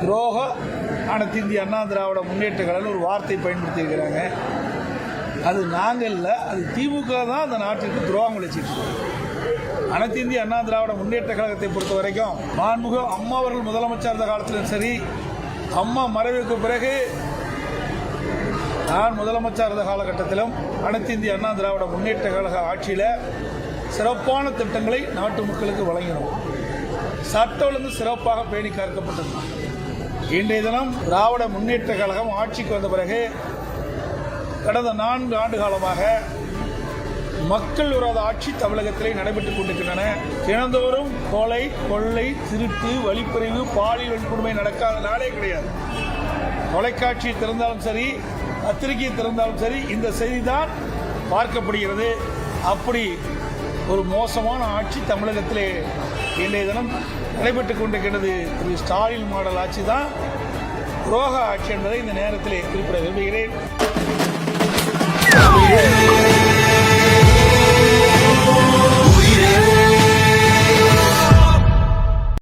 துரோக அனைத்து இந்திய அண்ணா திராவிட முன்னேற்ற கழகம் ஒரு வார்த்தை பயன்படுத்தியிருக்கிறாங்க. அது நாங்கள் இல்லை அது திமுக தான் அந்த நாட்டிற்கு துரோகம் விளைச்சிட்டு இருக்கு. அனைத்து இந்திய அண்ணா திராவிட முன்னேற்ற கழகத்தை பொறுத்த வரைக்கும் மாண்புக அம்மா அவர்கள் முதலமைச்சர் இருந்த காலத்திலும் சரி அம்மா மறைவுக்கு பிறகு நான் முதலமைச்சர் இருந்த காலகட்டத்திலும் அனைத்து இந்திய அண்ணா திராவிட முன்னேற்ற கழக ஆட்சியில் சிறப்பான திட்டங்களை நாட்டு மக்களுக்கு வழங்கினோம். சட்ட ஒழுங்கு சிறப்பாக பேணி காக்கப்பட்டது. இன்றைய தினம் திராவிட முன்னேற்ற கழகம் ஆட்சிக்கு வந்த பிறகு கடந்த நான்கு ஆண்டு காலமாக மக்கள் விரோத ஆட்சி தமிழகத்திலே நடைபெற்றுக் கொண்டிருக்கின்றன. தினந்தோறும் கொலை கொள்ளை திருட்டு வழிப்பறிவு பாலியல் வன்கொடுமை நடக்காத நாளே கிடையாது. தொலைக்காட்சி திறந்தாலும் சரி பத்திரிகை திறந்தாலும் சரி இந்த செய்தி தான் பார்க்கப்படுகிறது. அப்படி ஒரு மோசமான ஆட்சி தமிழகத்திலே இன்றைய தினம் நடைபெற்றுக் கொண்டிருக்கிறது திரு ஸ்டாலின் மாடல் ஆட்சி தான் துரோக ஆட்சி என்பதை இந்த நேரத்தில் குறிப்பிட விரும்புகிறேன்.